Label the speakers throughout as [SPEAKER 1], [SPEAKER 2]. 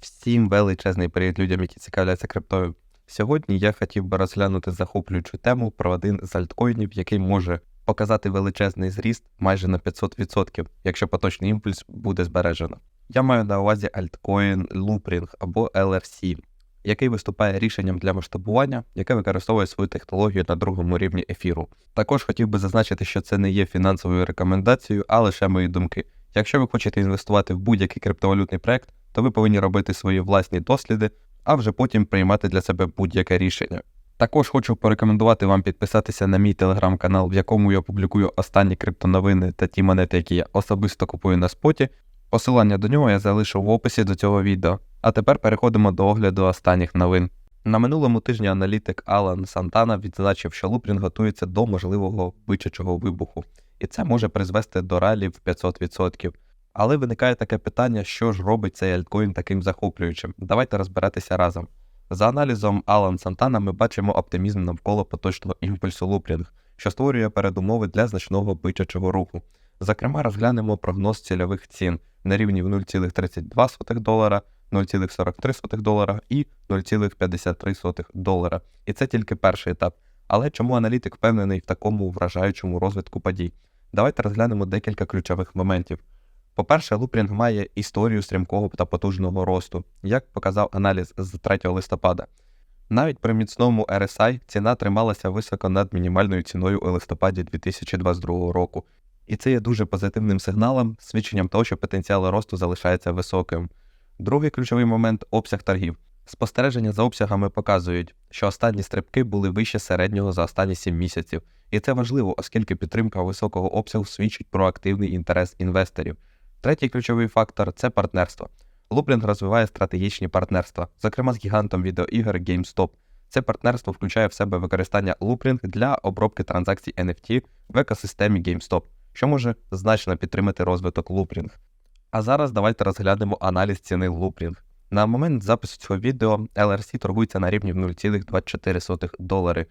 [SPEAKER 1] Всім величезний привіт людям, які цікавляться криптою. Сьогодні я хотів би розглянути захоплюючу тему про один з альткоїнів, який може показати величезний зріст майже на 500%, якщо поточний імпульс буде збережено. Я маю на увазі альткоін Loopring або LRC, який виступає рішенням для масштабування, яке використовує свою технологію на другому рівні ефіру. Також хотів би зазначити, що це не є фінансовою рекомендацією, а лише мої думки. Якщо ви хочете інвестувати в будь-який криптовалютний проект, то ви повинні робити свої власні досліди, а вже потім приймати для себе будь-яке рішення. Також хочу порекомендувати вам підписатися на мій телеграм-канал, в якому я публікую останні криптоновини та ті монети, які я особисто купую на споті. Посилання до нього я залишу в описі до цього відео. А тепер переходимо до огляду останніх новин. На минулому тижні аналітик Алан Сантана відзначив, що Лупрін готується до можливого бичачого вибуху, і це може призвести до ралі в 500%. Але виникає таке питання, що ж робить цей альткоін таким захоплюючим. Давайте розбиратися разом. За аналізом Алан Сантана ми бачимо оптимізм навколо поточного імпульсу Лупрінг, що створює передумови для значного бичачого руху. Зокрема, розглянемо прогноз цільових цін на рівні в 0,32 долара, 0,43 долара і 0,53 долара. І це тільки перший етап. Але чому аналітик впевнений в такому вражаючому розвитку подій? Давайте розглянемо декілька ключових моментів. По-перше, Лупрінг має історію стрімкого та потужного росту, як показав аналіз з 3 листопада. Навіть при міцному RSI ціна трималася високо над мінімальною ціною у листопаді 2022 року, і це є дуже позитивним сигналом, свідченням того, що потенціал росту залишається високим. Другий ключовий момент обсяг торгів. Спостереження за обсягами показують, що останні стрибки були вище середнього за останні 7 місяців, і це важливо, оскільки підтримка високого обсягу свідчить про активний інтерес інвесторів. Третій ключовий фактор це партнерство. Лупрінг розвиває стратегічні партнерства, зокрема з гігантом відеоігр GameStop. Це партнерство включає в себе використання Loopring для обробки транзакцій NFT в екосистемі GameStop, що може значно підтримати розвиток Loopring. А зараз давайте розглянемо аналіз ціни Loopring. На момент запису цього відео LRC торгується на рівні в 0,24 долари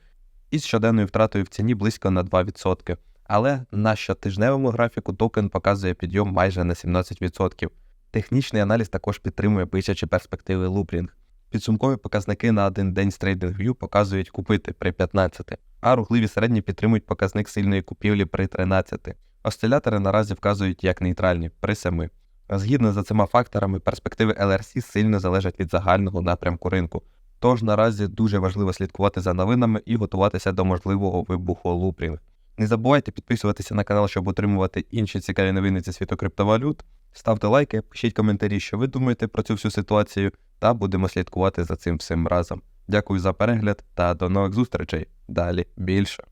[SPEAKER 1] із щоденною втратою в ціні близько на 2%. Але на щотижневому графіку токен показує підйом майже на 17%. Технічний аналіз також підтримує бичачі перспективи Loopring. Підсумкові показники на один день з TradingView показують купити при 15, а рухливі середні підтримують показник сильної купівлі при 13. Осцилятори наразі вказують як нейтральні при 7. Згідно з цими факторами, перспективи LRC сильно залежать від загального напрямку ринку. Тож наразі дуже важливо слідкувати за новинами і готуватися до можливого вибуху Loopring. Не забувайте підписуватися на канал, щоб отримувати інші цікаві новини зі світу криптовалют. Ставте лайки, пишіть коментарі, що ви думаєте про цю всю ситуацію, та будемо слідкувати за цим всім разом. Дякую за перегляд та до нових зустрічей. Далі більше.